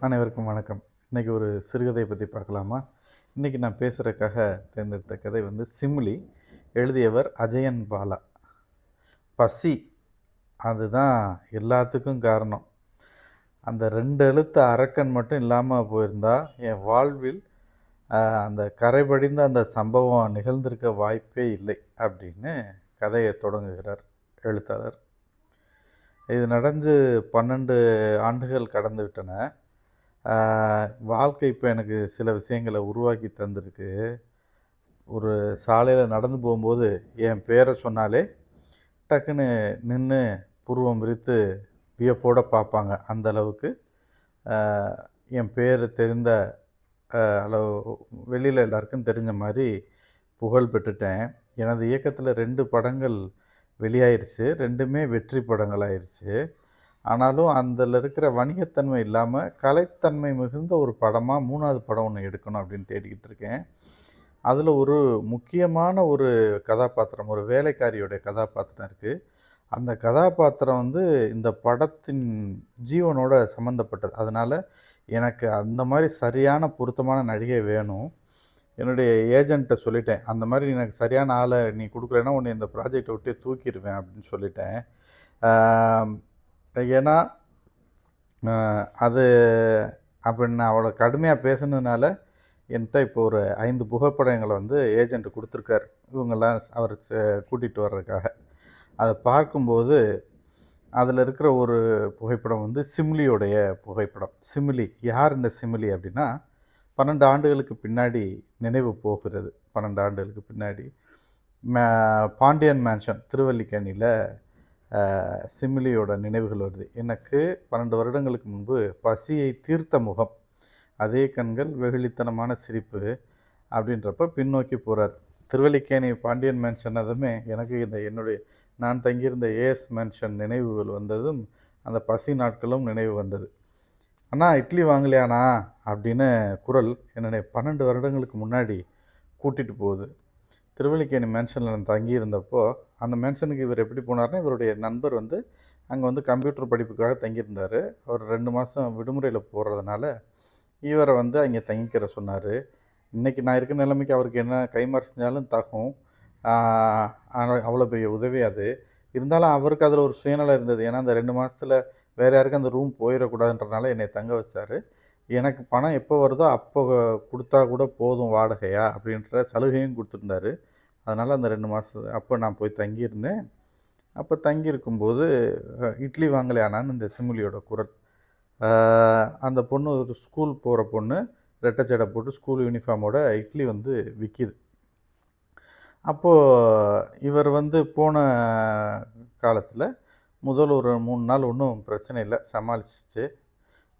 அனைவருக்கும் வணக்கம். இன்றைக்கி ஒரு சிறுகதையை பற்றி பார்க்கலாமா? இன்றைக்கி நான் பேசுகிறதுக்காக தேர்ந்தெடுத்த கதை வந்து சிம்லி எழுதியவர் அஜயன் பாலா. பசி அதுதான் எல்லாத்துக்கும் காரணம். அந்த ரெண்டு எழுத்து அரக்கன் மட்டும் இல்லாமல் போயிருந்தா என் வாழ்வில் அந்த கரைபடிந்த அந்த சம்பவம் நிகழ்ந்திருக்க வாய்ப்பே இல்லை அப்படின்னு கதையை தொடங்குகிறார் எழுத்தாளர். இது நடந்து பன்னெண்டு ஆண்டுகள் கடந்து விட்டன. வாழ்க்கை இப்போ எனக்கு சில விஷயங்களை உருவாக்கி தந்திருக்கு. ஒரு சாலையில் நடந்து போகும்போது என் பேரை சொன்னாலே டக்குன்னு நின்று புருவம் விரித்து வியப்போடு பார்ப்பாங்க. அந்த அளவுக்கு என் பேர் தெரிந்த அளவு வெளியில் எல்லாருக்கும் தெரிஞ்ச மாதிரி புகழ் பெற்றுட்டேன். எனது இயக்கத்தில் ரெண்டு படங்கள் வெளியாயிருச்சு. ரெண்டுமே வெற்றி படங்களாயிருச்சு. ஆனாலும் அதில் இருக்கிற வணிகத்தன்மை இல்லாமல் கலைத்தன்மை மிகுந்த ஒரு படமாக மூணாவது படம் ஒன்று எடுக்கணும் அப்படின்னு தேடிக்கிட்டு இருக்கேன். அதில் ஒரு முக்கியமான ஒரு கதாபாத்திரம் ஒரு வேலைக்காரியோடைய கதாபாத்திரம் இருக்குது அந்த கதாபாத்திரம் வந்து இந்த படத்தின் ஜீவனோட சம்மந்தப்பட்டது அதனால் எனக்கு அந்த மாதிரி சரியான பொருத்தமான நடிகை வேணும். என்னுடைய ஏஜென்ட்டை சொல்லிட்டேன் அந்த மாதிரி எனக்கு சரியான ஆளை நீ கொடுக்கலன்னா உன்னை இந்த ப்ராஜெக்டை விட்டு தூக்கிடுவேன் அப்படின்னு சொல்லிட்டேன். ஏன்னா அது அப்படின்னு அவ்வளோ கடுமையாக பேசுனதுனால என்கிட்ட இப்போ ஒரு ஐந்து புகைப்படங்களை வந்து ஏஜென்ட் கொடுத்துருக்காரு. இவங்கெல்லாம் அவர் கூட்டிகிட்டு வர்றதுக்காக. அதை பார்க்கும்போது அதில் இருக்கிற ஒரு புகைப்படம் வந்து சிம்லியோடைய புகைப்படம். சிமிலி யார் இந்த சிமிலி அப்படின்னா பன்னெண்டு ஆண்டுகளுக்கு பின்னாடி நினைவு போகிறது. பன்னெண்டு ஆண்டுகளுக்கு பின்னாடி. மே பாண்டியன் மேன்ஷன் திருவல்லிக்கேணியில் சிமிலியோட நினைவுகள் வருது. எனக்கு பன்னெண்டு வருடங்களுக்கு முன்பு பசியை தீர்த்த முகம் அதே கண்கள் வெகுளித்தனமான சிரிப்பு அப்படின்றப்ப பின்னோக்கி போகிறார் திருவல்லிக்கேணி பாண்டியன் மேன்ஷன் அதுமே எனக்கு இந்த என்னுடைய நான் தங்கியிருந்த ஏஎஸ் மேன்ஷன் நினைவுகள் வந்ததும் அந்த பசி நாட்களும் நினைவு வந்தது. அண்ணா இட்லி வாங்கலையாண்ணா? அப்படின்னு குரல் என்னுடைய பன்னெண்டு வருடங்களுக்கு முன்னாடி கூட்டிகிட்டு போகுது. திருவள்ளிக்கேணி மேன்ஷனில் நான் தங்கியிருந்தப்போ அந்த மேன்ஷனுக்கு இவர் எப்படி போனார்னா இவருடைய நண்பர் வந்து அங்கே வந்து கம்ப்யூட்டர் படிப்புக்காக தங்கியிருந்தார். அவர் ரெண்டு மாதம் விடுமுறையில் போகிறதுனால இவரை வந்து அங்கே தங்கிக்கிற சொன்னார். இன்றைக்கி நான் இருக்கிற நிலைமைக்கு அவருக்கு என்ன கைமாறு செஞ்சாலும் தகும். அவ்வளோ பெரிய உதவி அது. இருந்தாலும் அவருக்கு அதில் ஒரு சுயநலம் இருந்தது. ஏன்னா அந்த ரெண்டு மாதத்தில் வேறு யாருக்கும் அந்த ரூம் போயிடக்கூடாதுன்றனால என்னை தங்க வச்சார். எனக்கு பணம் எப்போ வருதோ அப்போ கொடுத்தா கூட போதும் வாடகையா அப்படின்ற சலுகையும் கொடுத்துருந்தாரு. அதனால் அந்த ரெண்டு மாதம் அப்போ நான் போய் தங்கியிருந்தேன். அப்போ தங்கியிருக்கும்போது இட்லி வாங்கலையானான்னு இந்த சிமிலியோட குரல். அந்த பொண்ணு ஒரு ஸ்கூல் போகிற பொண்ணு ரெட்டை போட்டு ஸ்கூல் யூனிஃபார்மோட இட்லி வந்து விற்கிது அப்போது இவர் வந்து போன காலத்தில் முதல் ஒரு மூணு நாள் ஒன்றும் பிரச்சனை இல்லை சமாளிச்சிச்சு.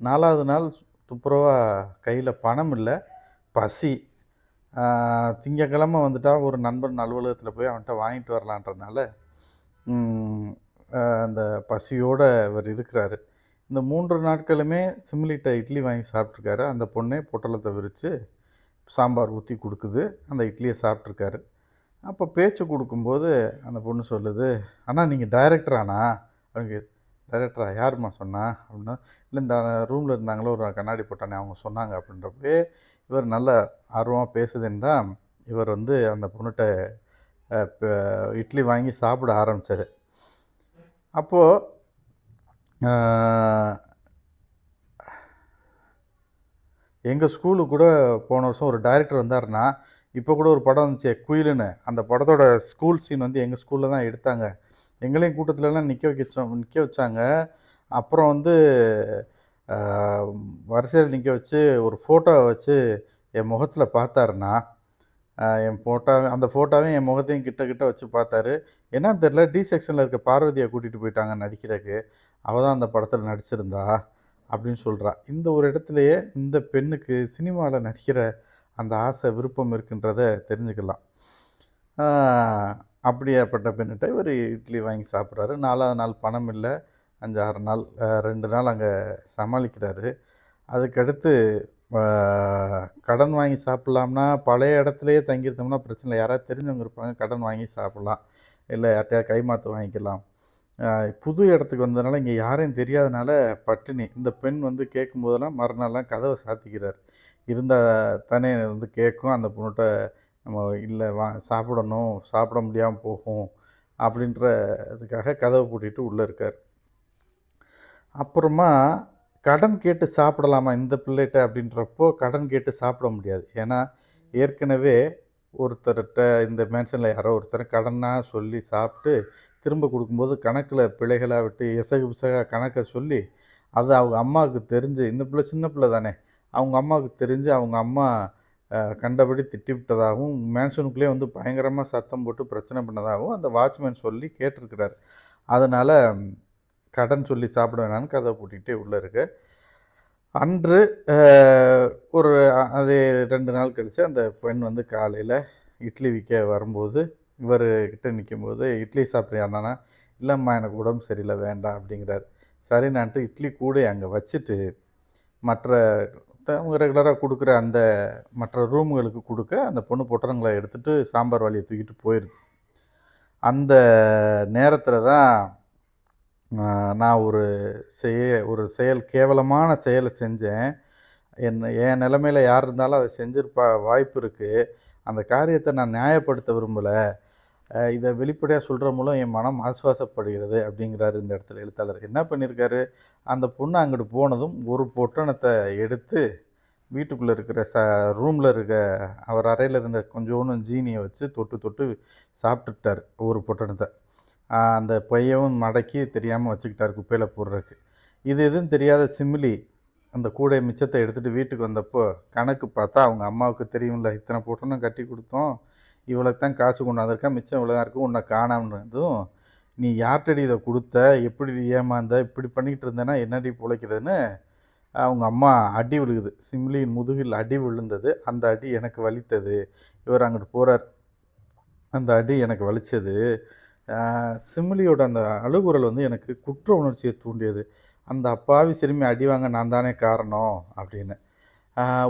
நாலாவது நாள் துப்புரவாக கையில் பணம் இல்லை பசி. திங்கக்கிழமை வந்துட்டால் ஒரு நண்பன் அலுவலகத்தில் போய் அவன்கிட்ட வாங்கிட்டு வரலான்றதுனால அந்த பசியோடு இவர் இருக்கிறாரு. இந்த மூன்று நாட்களுமே சிம்லிட்ட இட்லி வாங்கி சாப்பிட்ருக்காரு அந்த பொண்ணே பொட்டலத்தை விரித்து சாம்பார் ஊற்றி கொடுக்குது. அந்த இட்லியை சாப்பிட்ருக்காரு அப்போ பேச்சு கொடுக்கும்போது அந்த பொண்ணு சொல்லுது அண்ணா நீங்கள் டைரக்டரானா அவங்க டைரக்டரா யாரும்மா சொன்னா? அப்படின்னா இல்லை இந்த ரூமில் இருந்தாங்களோ ஒரு கண்ணாடி போட்டானே அவங்க சொன்னாங்க அப்படின்றப்பவே இவர் நல்ல ஆர்வமாக பேசுதுன்னு தான் இவர் வந்து அந்த பொண்ணுகிட்ட இட்லி வாங்கி சாப்பிட ஆரம்பித்தது அப்போது எங்கள் ஸ்கூலுக்கு கூட போன வருஷம் ஒரு டைரக்டர் வந்தாருன்னா இப்போ கூட ஒரு படம் வந்துச்சு குயிலுன்னு. அந்த படத்தோட ஸ்கூல் சீன் வந்து எங்கள் ஸ்கூலில் தான் எடுத்தாங்க. எங்களையும் கூட்டத்துலலாம் நிற்க வைக்கச்சோம் நிற்க வச்சாங்க. அப்புறம் வந்து வரிசையில் நிற்க வச்சு ஒரு ஃபோட்டோவை வச்சு என் முகத்தில் பார்த்தாருன்னா என் ஃபோட்டோ அந்த ஃபோட்டோவையும் என் முகத்தையும் கிட்ட கிட்ட வச்சு பார்த்தாரு. என்னன்னு தெரில டி செக்ஷனில் இருக்க பார்வதியை கூட்டிகிட்டு போயிட்டாங்க நடிக்கிறதுக்கு. அவள் தான் அந்த படத்தில் நடிச்சிருந்தா அப்படின்னு சொல்கிறா இந்த ஒரு இடத்துலையே இந்த பெண்ணுக்கு சினிமாவில் நடிக்கிற அந்த ஆசை விருப்பம் இருக்குன்றதை தெரிஞ்சுக்கலாம். அப்படியேப்பட்ட பெண்ணிட்ட இவர் இட்லி வாங்கி சாப்பிட்றாரு நாலாவது நாள் பணம் இல்லை அஞ்சு ஆறு நாள் ரெண்டு நாள் அங்கே சமாளிக்கிறாரு அதுக்கடுத்து கடன் வாங்கி சாப்பிட்லாம்னா பழைய இடத்துலையே தங்கியிருந்தோம்னா பிரச்சனை இல்லை யாராவது தெரிஞ்சவங்க இருப்பாங்க கடன் வாங்கி சாப்பிட்லாம் இல்லை யார்கிட்டயாவது கைமாற்று வாங்கிக்கலாம் புது இடத்துக்கு வந்ததுனால இங்கே யாரையும் தெரியாதனால பட்டினி. இந்த பெண் வந்து கேட்கும்போதெல்லாம் மறுநாள்லாம் கதவை சாத்திக்கிறாரு. இருந்தால் தானே வந்து கேட்கும். அந்த பொண்ணுகிட்ட நம்ம இல்லை வா சாப்பிடணும், சாப்பிட முடியாமல் போகும் அப்படின்ற இதுக்காக கதவை பூட்டிட்டு உள்ளே இருக்கார் அப்புறமா கடன் கேட்டு சாப்பிடலாமா இந்த பிள்ளைகிட்ட அப்படின்றப்போ, கடன் கேட்டு சாப்பிட முடியாது. ஏன்னா, ஏற்கனவே ஒருத்தர்கிட்ட இந்த மேன்ஷன்ல யாரோ ஒருத்தர் கடனாக சொல்லி சாப்பிட்டு திரும்ப கொடுக்கும்போது கணக்கில் பிழைகளா விட்டு எசகு பிசகா கணக்கை சொல்லி, அது அவங்க அம்மாவுக்கு தெரிஞ்சு இந்த பிள்ளை சின்ன பிள்ளை தானே, அவங்க அம்மாவுக்கு தெரிஞ்சு அவங்க அம்மா கண்டபடி திட்டிவிட்டதாகவும், மேன்ஷனுக்குள்ளே வந்து பயங்கரமாக சத்தம் போட்டு பிரச்சனை பண்ணதாகவும் அந்த வாட்ச்மேன் சொல்லி கேட்டிருக்கிறாரு. அதனால் கடன் சொல்லி சாப்பிட வேணான்னு கதை பூட்டிட்டு உள்ளே இருக்கு. அன்று ஒரு அது ரெண்டு நாள் கழித்து அந்த பெண் வந்து காலையில் இட்லி விற்க வரும்போது, இவர் கிட்ட நிற்கும்போது "இட்லி சாப்பிடுறியாண்ணா?" இல்லைம்மா எனக்கு உடம்பு சரியில்லை வேண்டாம்" அப்படிங்கிறாரு. நான்ட்டு இட்லி கூட அங்கே வச்சுட்டு, மற்ற அவங்க ரெகுலராக கொடுக்குற அந்த மற்ற ரூம்களுக்கு கொடுக்க அந்த பொண்ணு பொட்டரங்களை எடுத்துகிட்டு சாம்பார் வாளிய தூக்கிட்டு போயிடுது அந்த நேரத்தில் தான் நான் ஒரு செய ஒரு செயல் கேவலமான செயலை செஞ்சேன். என்ன என் நிலமையில் யார் இருந்தாலும் அதை செஞ்சிருப்பா வாய்ப்பு இருக்குது அந்த காரியத்தை நான் நியாயப்படுத்த விரும்பல. இதை வெளிப்படையாக சொல்கிற மூலம் என் மனம் ஆஸ்வாசப்படுகிறது அப்படிங்கிறாரு இந்த இடத்துல எழுத்தாளர். என்ன பண்ணியிருக்காரு, அந்த பொண்ணு அங்கிட்டு போனதும் ஒரு பொட்டணத்தை எடுத்து வீட்டுக்குள்ளே இருக்கிற ச ரூமில் இருக்க அவர் அறையில் இருந்த கொஞ்சோன்னு ஜீனியை வச்சு தொட்டு தொட்டு சாப்பிட்டுட்டார் ஒரு பொட்டணத்தை அந்த பையவும் மடக்கி தெரியாமல் வச்சுக்கிட்டார் குப்பையில் போடுறதுக்கு. இது எதுவும் தெரியாத சிமிலி அந்த கூடை மிச்சத்தை எடுத்துகிட்டு வீட்டுக்கு வந்தப்போ, கணக்கு பார்த்தா அவங்க அம்மாவுக்கு தெரியும்ல, இத்தனை பொட்டணம் கட்டி கொடுத்தோம் இவ்வளோக்கு தான் காசு கொண்டாந்துருக்கேன். மிச்சம் இவ்வளோ தான் இருக்கு. உன்னை காணாமன்றதும் "நீ யார்கிட்டடி இதை கொடுத்த எப்படி ஏமாந்த? இப்படி பண்ணிக்கிட்டு இருந்தேன்னா என்னடி பிழைக்கிறதுன்னு அவங்க அம்மா அடி விழுகுது. சிம்லியின் முதுகில் அடி விழுந்தது. அந்த அடி எனக்கு வலித்தது. இவர் அங்கிட்டு போகிறார் அந்த அடி எனக்கு வலித்தது சிம்லியோட அந்த அழுகுரல் வந்து எனக்கு குற்ற உணர்ச்சியை தூண்டியது. அந்த அப்பாவி சிறுமி அடி வாங்க நான் தானே காரணம் அப்படின்னு.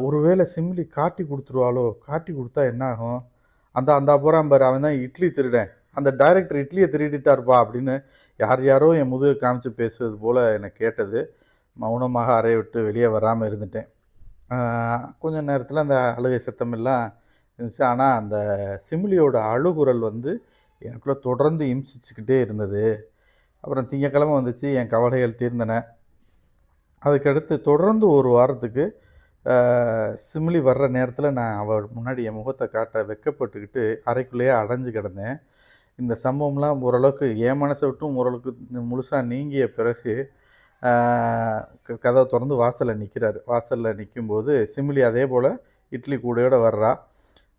ஒருவேளை சிம்லி காட்டி கொடுத்துருவாளோ காட்டி கொடுத்தா என்னாகும் அந்த அந்த போறான் பாரு, அவன் தான் இட்லி திருடேன் அந்த டைரக்டர் இட்லியை திருடிட்டார்ப்பா அப்படின்னு யார் யாரோ என் முதுகை காமிச்சு பேசுவது போல் எனக்கு கேட்டது. மௌனமாக அறைய விட்டு வெளியே வராமல் இருந்துட்டேன். கொஞ்சம் கொஞ்ச அந்த அழுகை சத்தமெல்லாம் இருந்துச்சு. ஆனால் அந்த சிமிலியோட அழுகுரல் வந்து எனக்குள்ளே தொடர்ந்து இம்சிச்சுக்கிட்டே இருந்தது. அப்புறம் திங்கக்கிழமை வந்துச்சு. என் கவலைகள் தீர்ந்தன. அதுக்கடுத்து தொடர்ந்து ஒரு வாரத்துக்கு சிமிலி வர்ற நேரத்தில் நான் அவள் முன்னாடி என் முகத்தை காட்ட வெக்கப்பட்டுக்கிட்டு அறைக்குள்ளேயே அடைஞ்சு கிடந்தேன். இந்த சம்பவம்லாம் ஓரளவுக்கு என் மனசை விட்டும் ஓரளவுக்கு முழுசாக நீங்கிய பிறகு, கதவை திறந்து வாசலில் நிற்கிறாரு வாசலில் நிற்கும்போது சிமிலி அதே போல் இட்லி கூடையோடு வர்றா.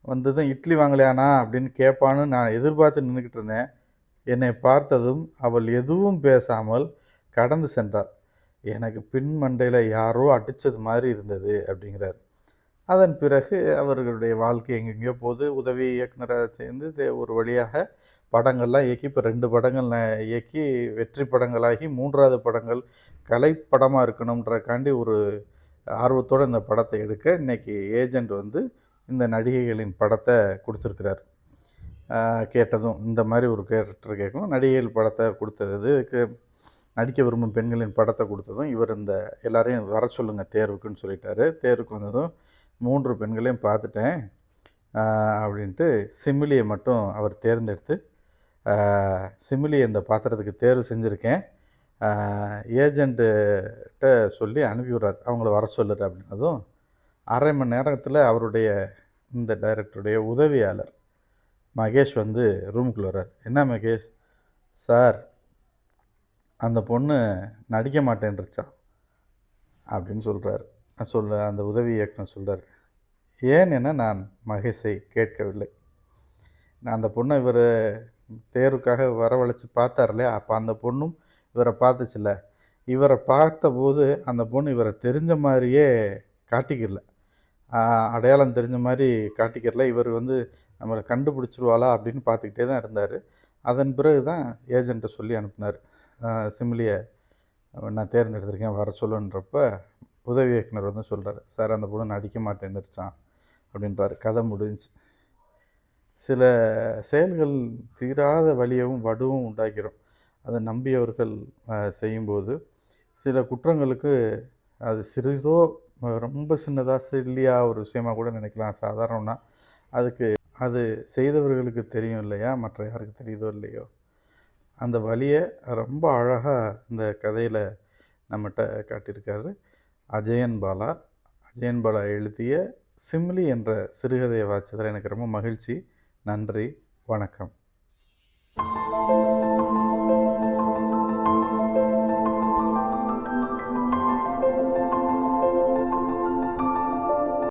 வந்ததும் "இட்லி வாங்கலையானா அப்படின்னு கேட்பான்னு நான் எதிர்பார்த்து நின்றுக்கிட்டு இருந்தேன். என்னை பார்த்ததும் அவள் எதுவும் பேசாமல் கடந்து சென்றாள். எனக்கு பின் மண்டையில் யாரோ அடித்தது மாதிரி இருந்தது அப்படிங்கிறார் அதன் பிறகு அவர்களுடைய வாழ்க்கை எங்கெங்கேயோ போது. உதவி இயக்குனராக சேர்ந்து ஒரு வழியாக படங்கள்லாம் இயக்கி இப்போ ரெண்டு படங்கள் இயக்கி வெற்றி படங்களாகி மூன்றாவது படங்கள் கலைப்படமாக இருக்கணுன்றக்காண்டி ஒரு ஆர்வத்தோட இந்த படத்தை எடுக்க, இன்றைக்கி ஏஜெண்ட் வந்து இந்த நடிகைகளின் படத்தை கொடுத்துருக்கிறார் கேட்டதும் இந்த மாதிரி ஒரு கேரக்டர் கேட்கணும் நடிகைகள் படத்தை கொடுத்ததுக்கு நடிக்க விரும்பும் பெண்களின் படத்தை கொடுத்ததும் இவர் இந்த எல்லாரையும் வர சொல்லுங்க தேர்வுக்குன்னு சொல்லிட்டாரு. தேர்வுக்கு வந்ததும் மூன்று பெண்களையும் பார்த்துட்டேன். அப்படின்ட்டு சிமிலியை மட்டும் அவர் தேர்ந்தெடுத்து, சிமிலியை இந்த பாத்திரத்துக்கு தேர்வு செஞ்சுருக்கேன் ஏஜென்ட்டுகிட்ட சொல்லி அனுப்பிவிடுறார் அவங்கள வர சொல்லுற அப்படின்னதும், அரை மணி நேரத்தில் அவருடைய இந்த டைரக்டருடைய உதவியாளர் மகேஷ் வந்து ரூமுக்குள்ள வர்றார் "என்ன மகேஷ்?" "சார், அந்த பொண்ணு நடிக்க மாட்டேன்ருச்சாம்" அப்படின்னு சொல்கிறார் சொல்ல அந்த உதவி இயக்குனர் சொல்கிறார் ஏன் என நான் மகேஷை கேட்கவில்லை. நான் அந்த பொண்ணை இவர் தேர்வுக்காக வரவழைச்சி பார்த்தார் இல்லையா? அந்த பொண்ணும் இவரை பார்த்துச்சுல்ல. இவரை பார்த்தபோது அந்த பொண்ணு இவரை தெரிஞ்ச மாதிரியே காட்டிக்கிறல அடையாளம் தெரிஞ்ச மாதிரி காட்டிக்கிறல. இவர் வந்து நம்மளை கண்டுபிடிச்சிருவாளா அப்படின்னு பார்த்துக்கிட்டே தான் இருந்தார் அதன் பிறகு தான் ஏஜென்ட்டை சொல்லி அனுப்பினார் சிம்லியை நான் தேர்ந்தெடுத்திருக்கேன் வர சொல்லுன்றப்ப, உதவி இயக்குனர் வந்து சொல்கிறார் "சார் அந்த பொண்ணு நடிக்க மாட்டேன்னுருச்சாம்" அப்படின்றாரு. கதை முடிஞ்சு. சில செயல்கள் தீராத வழியவும் வடுவும் உண்டாக்கிறோம் அதை நம்பியவர்கள் செய்யும்போது சில குற்றங்களுக்கு அது சிறிதோ ரொம்ப சின்னதாக சில்லியாக ஒரு விஷயமாக கூட நினைக்கலாம். சாதாரணம்னா அதுக்கு அது செய்தவர்களுக்கு தெரியும் இல்லையா? மற்ற யாருக்கு தெரியுதோ இல்லையோ? அந்த வழியை ரொம்ப அழகாக இந்த கதையில் நம்மகிட்ட காட்டியிருக்காரு. அஜயன் பாலா. அஜயன் பாலா எழுதிய சிம்லி என்ற சிறுகதையை வாச்சதில் எனக்கு ரொம்ப மகிழ்ச்சி. நன்றி. வணக்கம்.